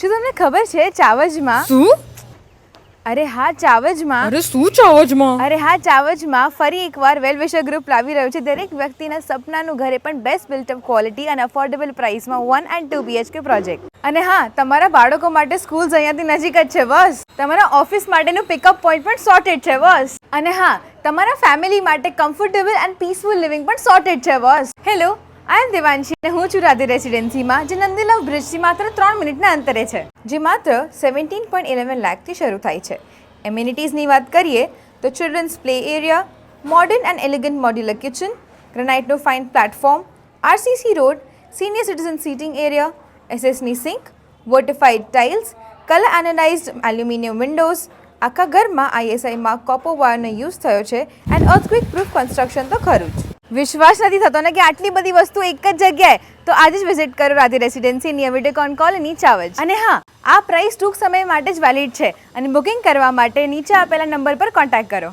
શું તમને ખબર છે ચાવજમાં? શું? અરે હા ચાવજમાં. અરે શું ચાવજમાં? અરે હા ચાવજમાં ફરી એકવાર વેલવિશર ગ્રુપ લાવી રહ્યું છે. દરેક વ્યક્તિના સપનાનું ઘરે પણ બેસ્ટ બિલ્ટઅપ ક્વોલિટી અને affordable પ્રાઇસમાં one and two BHK project અને હા તમારા બાળકો માટે સ્કૂલ્સ અહીંયાથી નજીક જ છે બસ. તમારા ઓફિસ માટેનું પિકઅપ પોઈન્ટ પણ સોર્ટેડ છે બસ. અને હા તમારા ફેમિલી માટે કમ્ફર્ટેબલ એન્ડ પીસફુલ લિવિંગ પણ સોર્ટેડ છે બસ. હેલો આઈ એમ દેવાંશી અને હું છું રાધે રેસિડેન્સીમાં, જે નંદીલાવ બ્રિજથી માત્ર ત્રણ મિનિટના અંતરે છે, જે માત્ર સેવન્ટીન પોઈન્ટ ઇલેવન લાખથી શરૂ થાય છે. એમ્યુનિટીઝની વાત કરીએ, તો children's play area modern and elegant modular kitchen ગ્રેનાઇટનો fine platform RCC road senior citizen sitting area એસએસની sink vitrified tiles colour anodized aluminium windows આખા ઘરમાં આઈએસઆઈમાં કોપર વાયરનો યુઝ થયો છે એન્ડ અર્થક્વિક પ્રૂફ કન્સ્ટ્રક્શન તો ખરું જ. વિશ્વાસ નથી થતો ને કે આટલી બધી વસ્તુ એક જ જગ્યાએ. તો આજે જ વિઝિટ કરો Radhe residency near Videocon colony Chavaj. અને હા, આ પ્રાઇસ ટૂંક સમય માટે જ વેલિડ છે. અને બુકિંગ કરવા માટે નીચે આપેલા નંબર પર કોન્ટેક્ટ કરો.